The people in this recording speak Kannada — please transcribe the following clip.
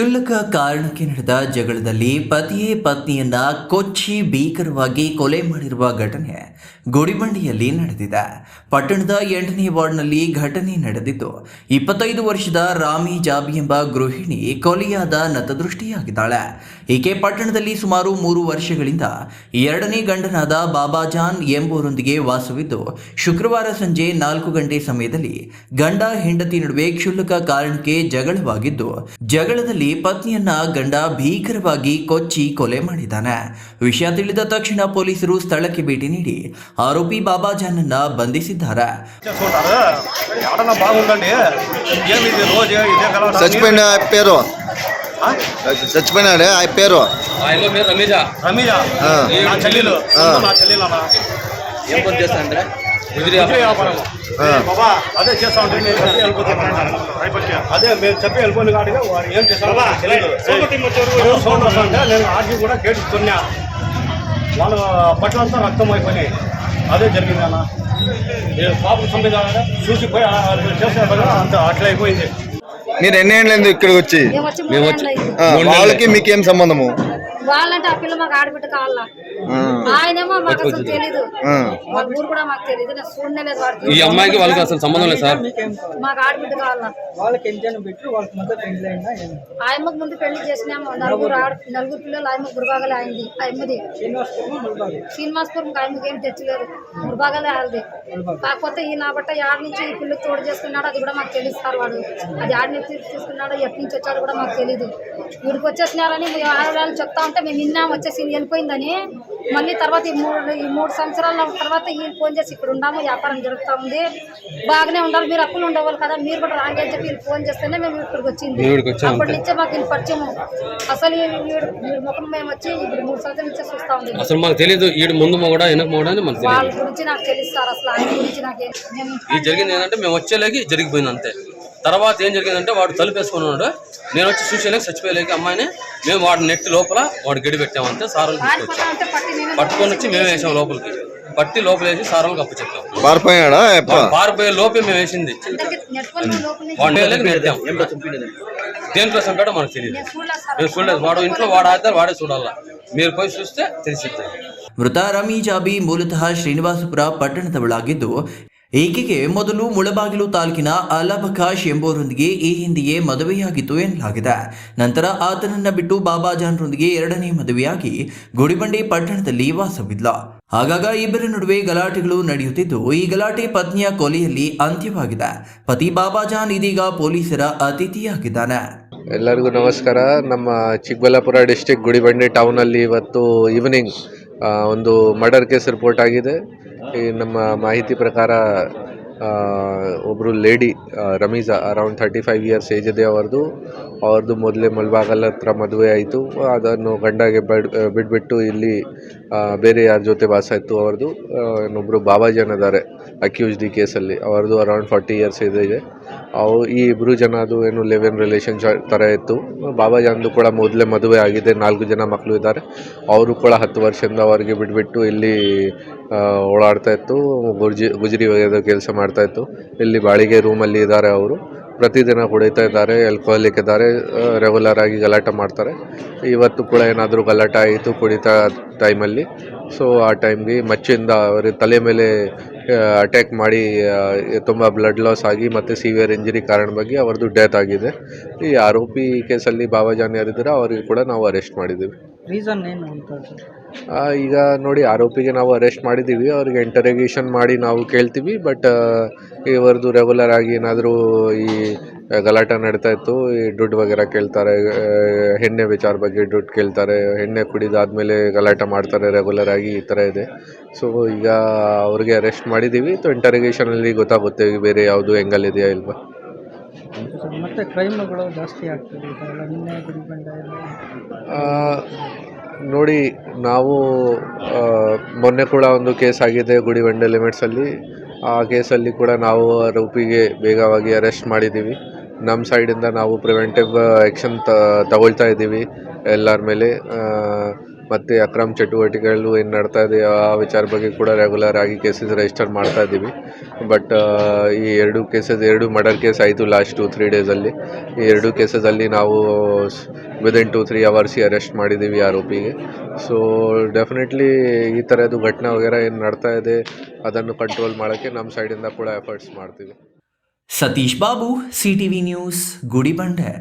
ಕ್ಷುಲ್ಲಕ ಕಾರಣಕ್ಕೆ ನಡೆದ ಜಗಳದಲ್ಲಿ ಪತಿಯೇ ಪತ್ನಿಯನ್ನ ಕೊಚ್ಚಿ ಭೀಕರವಾಗಿ ಕೊಲೆ ಮಾಡಿರುವ ಘಟನೆ ಗುಡಿಬಂಡಿಯಲ್ಲಿ ನಡೆದಿದೆ. ಪಟ್ಟಣದ ಎಂಟನೇ ವಾರ್ಡ್ನಲ್ಲಿ ಘಟನೆ ನಡೆದಿದ್ದು, ಇಪ್ಪತ್ತೈದು ವರ್ಷದ ರಾಮಿ ಜಾಬಿ ಎಂಬ ಗೃಹಿಣಿ ಕೊಲೆಯಾದ ನತದೃಷ್ಟಿಯಾಗಿದ್ದಾಳೆ. ಈಕೆ ಪಟ್ಟಣದಲ್ಲಿ ಸುಮಾರು ಮೂರು ವರ್ಷಗಳಿಂದ ಎರಡನೇ ಗಂಡನಾದ ಬಾಬಾಜಾನ್ ಎಂಬುವರೊಂದಿಗೆ ವಾಸವಿದ್ದು, ಶುಕ್ರವಾರ ಸಂಜೆ ನಾಲ್ಕು ಗಂಟೆ ಸಮಯದಲ್ಲಿ ಗಂಡ ಹೆಂಡತಿ ನಡುವೆ ಕ್ಷುಲ್ಲಕ ಕಾರಣಕ್ಕೆ ಜಗಳವಾಗಿದ್ದು, ಜಗಳದಲ್ಲಿ ಪತ್ನಿಯನ್ನ ಗಂಡ ಭೀಕರವಾಗಿ ಕೊಚ್ಚಿ ಕೊಲೆ ಮಾಡಿದ್ದಾನೆ. ವಿಷಯ ತಿಳಿದ ತಕ್ಷಣ ಪೊಲೀಸರು ಸ್ಥಳಕ್ಕೆ ಭೇಟಿ ನೀಡಿ ಆರೋಪಿ ಬಾಬಾಜಾನ್ ಅನ್ನ ಬಂಧಿಸಿದ್ದಾರೆ. సచిపోయిన ఆ ಅಂದ್ರೆ? వ్యాపారం. బాబా అదే చేస్తా ఉంటే నేను చెప్పి వెళ్ళిపోతున్నాను అదే మేము చెప్పి వెళ్ళిపోయిన కాడిగా వాడు ఏం. ఏదో సౌండ్ వస్తుంటే నేను ఆర్జీ కూడా గేట్ తున్నా వాళ్ళ బట్టలంతా రక్తం అయిపోయినాయి. అదే జరిగింది అన్న. పాపం సంబంధం చూసిపోయి చేస్తారు అంత అట్లా అయిపోయింది. మీరు ఎన్ని ఏళ్ళైంది ఇక్కడికి వచ్చి? ఏళ్ళు. వాళ్ళకి మీకేం సంబంధము? వాళ్ళంటే ఆ పిల్ల మాకు ఆడబిడ్డ కావాలా? ఆయనేమో మాకు అసలు తెలీదు. ఆ. మా ఊరు కూడా మాకు తెలియదు నేను చూడనే లేదు ఈ అమ్మాయికి వాళ్ళకి అసలు సంబంధం లేదు సార్. మాకు ఆడబిడ్డ కావాలా? వాళ్ళకి పెట్టి వాళ్ళకి పెళ్ళి ఆయమ్మకు ముందు పెళ్ళి చేసినాము. నలుగురు ఆడ నలుగురు పిల్లలు ఆయమ్మ గురుబాగలే అయింది ఆయమ్మది. శ్రీనివాసపురం ఆయమ్మకి ఏం తెచ్చలేదు గురుబాగలే ఆడది కాకపోతే ఈ నా బట్ట యాడ్ నుంచి ఈ పిల్లకి తోడు చేసుకున్నాడు అది కూడా మాకు తెలుస్తారు వాడు. అది యాడ్ నుంచి తీసుకున్నాడు ఎక్కడి నుంచి వచ్చాడో కూడా మాకు తెలియదు వీడికి వచ్చేసినారని మేము ఆడవాళ్ళు చెప్తా ఉంటే మేము విన్నాం వచ్చేసి వెళ్ళిపోయిందని. మళ్ళీ తర్వాత ఈ మూడు ఈ మూడు సంవత్సరాల తర్వాత ఈయన ఫోన్ చేసి ఇక్కడ ఉన్నాము వ్యాపారం జరుగుతూ ఉంది. బాగానే ఉండాలి మీరు అప్పులు ఉండవాలి కదా మీరు కూడా రాండి అని చెప్పి వీళ్ళు ఫోన్ చేస్తేనే మేము ఇక్కడికి వచ్చింది. అప్పటి. నుంచే మాకు వీళ్ళు పరిచయం అసలు వీడు వీడి ముఖం మేము వచ్చి ఇప్పుడు మూడు సంవత్సరాల నుంచే చూస్తూ ఉంది. అసలు మాకు తెలియదు ఈడు ముందు మొగడా వెనక వాళ్ళ గురించి నాకు తెలుస్తారు అసలు ఆయన గురించి నాకు మేము జరిగింది ఏంటంటే మేము వచ్చేలేకి జరిగిపోయింది అంతే. తర్వాత ఏం జరిగిందంటే వాడు తలుపు వేసుకున్నాడు నేను వచ్చి చూసేలేక చచ్చిపోయేలేక అమ్మాయిని మేము వాడి నెట్ లోపల వాడు గడి పెట్టాము అంతే సార్ ఆడిపోతా ఉంటే పట్టి నేను పట్టుకొని వచ్చి మేము వేసాం లోపలికి పట్టి లోపల వేసి సారాలకు అప్పు చెప్పాం పారిపోయాడా ఎప్ప పారిపోయే లోపే మేము వేసింది అందరికి నెట్టుకొని మేము లోపల నుంచి వాడు వేయలేక నెట్టాం దేంట్లో చంపాడో మనకు తెలియదు నేను చూడలేదు సార్ మేము చూడలేదు వాడు ఇంట్లో వాడు ఆధార్ వాడే చూడాలా మీరు పోయి చూస్తే తెలిసిద్ది ಮೃತ ರಮಿ ಜಾಬಿ ಮೂಲತಃ ಶ್ರೀನಿವಾಸಪುರ ಪಟ್ಟಣದವಳಾಗಿದ್ದು ಈಕೆಗೆ ಮೊದಲು ಮುಳಬಾಗಿಲು ತಾಲೂಕಿನ ಅಲಬಕಾಶ್ ಎಂಬುವರೊಂದಿಗೆ ಈ ಹಿಂದೆಯೇ ಮದುವೆಯಾಗಿತ್ತು ಎನ್ನಲಾಗಿದೆ. ನಂತರ ಆತನನ್ನ ಬಿಟ್ಟು ಬಾಬಾಜಾನ್ರೊಂದಿಗೆ ಎರಡನೇ ಮದುವೆಯಾಗಿ ಗುಡಿಬಂಡೆ ಪಟ್ಟಣದಲ್ಲಿ ವಾಸವಿಲ್ಲ ಆಗಾಗ ಇಬ್ಬರ ನಡುವೆ ಗಲಾಟೆಗಳು ನಡೆಯುತ್ತಿದ್ದು, ಈ ಗಲಾಟೆ ಪತ್ನಿಯ ಕೊಲೆಯಲ್ಲಿ ಅಂತ್ಯವಾಗಿದೆ. ಪತಿ ಬಾಬಾಜಾನ್ ಇದೀಗ ಪೊಲೀಸರ ಅತಿಥಿಯಾಗಿದ್ದಾನೆ. ಎಲ್ಲರಿಗೂ ನಮಸ್ಕಾರ. ನಮ್ಮ ಚಿಕ್ಕಬಳ್ಳಾಪುರ ಡಿಸ್ಟಿಕ್ ಗುಡಿಬಂಡೆ ಟೌನಲ್ಲಿ ಇವತ್ತು ಈವ್ನಿಂಗ್ ಒಂದು ಮರ್ಡರ್ ಕೇಸ್ ರಿಪೋರ್ಟ್ ಆಗಿದೆ. ಈ ನಮ್ಮ ಮಾಹಿತಿ ಪ್ರಕಾರ ಒಬ್ಬರು lady Rameeja around thirty five years age ಇದೆ ಅವ್ರದ್ದು ಅವ್ರದ್ದು ಮೊದಲೇ ಮಲ್ಬಾಗಲ್ ಹತ್ರ ಮದುವೆ ಆಯಿತು. ಅದನ್ನು ಗಂಡಗೆ ಬಿಡ್ ಬಿಟ್ಬಿಟ್ಟು ಇಲ್ಲಿ ಬೇರೆ ಯಾರ ಜೊತೆ ವಾಸ ಇತ್ತು ಅವ್ರದ್ದು ಇನ್ನೊಬ್ಬರು ಬಾಬಾಜನ್ ಅದಾರೆ ಅಕ್ಯೂಸ್ಡ್ ಈ ಕೇಸಲ್ಲಿ ಅವ್ರದ್ದು ಅರೌಂಡ್ ಫಾರ್ಟಿ ಇಯರ್ಸ್ ಇದೆ. ಅವು ಈ ಇಬ್ಬರು ಜನದು ಏನು ಲಿವ್ ಇನ್ ರಿಲೇಷನ್ ಥರ ಇತ್ತು. ಬಾಬಾಜಾನ್ದು ಕೂಡ ಮೊದಲೇ ಮದುವೆ ಆಗಿದೆ, ನಾಲ್ಕು ಜನ ಮಕ್ಕಳು ಇದ್ದಾರೆ. ಅವರು ಕೂಡ ಹತ್ತು ವರ್ಷದಿಂದ ಅವರಿಗೆ ಬಿಟ್ಬಿಟ್ಟು ಇಲ್ಲಿ ಓಡಾಡ್ತಾ ಇತ್ತು, ಗುರ್ಜಿ, ಗುಜರಿ ಕೆಲಸ ಮಾಡ್ತಾ ಇತ್ತು. ಇಲ್ಲಿ ಬಾಳಿಗೆ ರೂಮಲ್ಲಿ ಇದ್ದಾರೆ ಅವರು. ಪ್ರತಿದಿನ ಕುಡಿತಾ ಇದ್ದಾರೆ ಎಲ್ಕೋಲಿಕ್ ಇದ್ದಾರೆ ರೆಗ್ಯುಲರ್ ಆಗಿ ಗಲಾಟೆ ಮಾಡ್ತಾರೆ. ಇವತ್ತು ಕೂಡ ಏನಾದರೂ ಗಲಾಟೆ ಆಯಿತು ಕುಡಿತಾ ಟೈಮಲ್ಲಿ ಸೊ ಆ ಟೈಮ್ಗೆ ಮಚ್ಚಿಂದ ಅವರ ತಲೆ ಮೇಲೆ ಅಟ್ಯಾಕ್ ಮಾಡಿ ತುಂಬ ಬ್ಲಡ್ ಲಾಸ್ ಆಗಿ ಮತ್ತು ಸಿವಿಯರ್ ಕಾರಣ ಕಾರಣವಾಗಿ ಅವರದು ಡೆತ್ ಆಗಿದೆ. ಈ ಆರೋಪಿ ಕೇಸಲ್ಲಿ ಬಾಬಾಜಾನ್ ಯಾರಿದ್ದಾರೆ ಅವರಿಗೆ ಕೂಡ ನಾವು ಅರೆಸ್ಟ್ ಮಾಡಿದ್ದೀವಿ. ರೀಸನ್ ಏನು ಅಂತ ಈಗ ನೋಡಿ ಆರೋಪಿಗೆ ನಾವು ಅರೆಸ್ಟ್ ಮಾಡಿದ್ದೀವಿ. ಅವ್ರಿಗೆ ಇಂಟರೋಗೇಷನ್ ಮಾಡಿ ನಾವು ಕೇಳ್ತೀವಿ. ಬಟ್ ಇವರದು ರೆಗ್ಯುಲರ್ ಆಗಿ ಏನಾದರೂ ಈ ಗಲಾಟೆ ನಡೀತಾ ಇತ್ತು. ಈ ದುಡ್ಡು ವಗೇರ ಕೇಳ್ತಾರೆ. ಆ, ಎಣ್ಣೆ ವಿಚಾರ ಬಗ್ಗೆ ದುಡ್ಡು ಕೇಳ್ತಾರೆ. ಎಣ್ಣೆ ಕುಡಿದಾದ್ಮೇಲೆ ಗಲಾಟೆ ಮಾಡ್ತಾರೆ ರೆಗ್ಯುಲರ್ ಆಗಿ ಈ ಥರ ಇದೆ. ಸೊ ಈಗ ಅವ್ರಿಗೆ ಅರೆಸ್ಟ್ ಮಾಡಿದ್ದೀವಿ. ಸೊ ಇಂಟರೋಗೇಷನಲ್ಲಿ ಗೊತ್ತಾಗುತ್ತೆ. ಬೇರೆ ಯಾವುದು ಎಂಗಲ್ ಇದೆಯಾ ಇಲ್ವಾ? ಮತ್ತೆ ಕ್ರೈಮ್ಗಳು ಜಾಸ್ತಿ ಆಗ್ತದೆ ನೋಡಿ, ನಾವು ಮೊನ್ನೆ ಕೂಡ ಒಂದು ಕೇಸ್ ಆಗಿದೆ ಗುಡಿಬಂಡೆ ಲಿಮಿಟ್ಸಲ್ಲಿ ಆ ಕೇಸಲ್ಲಿ ಕೂಡ ನಾವು ರೂಪಿಗೆ ಬೇಗವಾಗಿ ಅರೆಸ್ಟ್ ಮಾಡಿದ್ದೀವಿ. ನಮ್ಮ ಸೈಡಿಂದ ನಾವು ಪ್ರಿವೆಂಟಿವ್ ಆ್ಯಕ್ಷನ್ ತಗೊಳ್ತಾ ಇದ್ದೀವಿ. ಎಲ್ಲರ ಮೇಲೆ ಮತ್ತು ಅಕ್ರಮ ಚಟುವಟಿಕೆಗಳು ಏನು ನಡ್ತಾ ಇದೆ, ಆ ವಿಚಾರ ಬಗ್ಗೆ ಕೂಡ ರೆಗ್ಯುಲರ್ ಆಗಿ ಕೇಸಸ್ ರಿಜಿಸ್ಟರ್ ಮಾಡ್ತಾ ಇದ್ದೀವಿ. ಬಟ್ ಈ ಎರಡು ಕೇಸಸ್ ಎರಡು ಮರ್ಡರ್ ಕೇಸ್ ಆಯಿತು ಲಾಸ್ಟ್ ಟು ತ್ರೀ ಡೇಸಲ್ಲಿ ಈ ಎರಡು ಕೇಸಸಲ್ಲಿ ನಾವು within two three hours arrest ಮಾಡಿದ್ದೀವಿ ಆರೋಪಿಗೆ. ಸೊ ಡೆಫಿನೆಟ್ಲಿ ಈ ಥರದ್ದು ಘಟನೆ ವಗೇರ ಏನು ನಡ್ತಾ ಇದೆ, ಅದನ್ನು ಕಂಟ್ರೋಲ್ ಮಾಡೋಕ್ಕೆ ನಮ್ಮ ಸೈಡಿಂದ ಕೂಡ ಎಫರ್ಟ್ಸ್ ಮಾಡ್ತೀವಿ. Satish Babu C T V news Gudibande.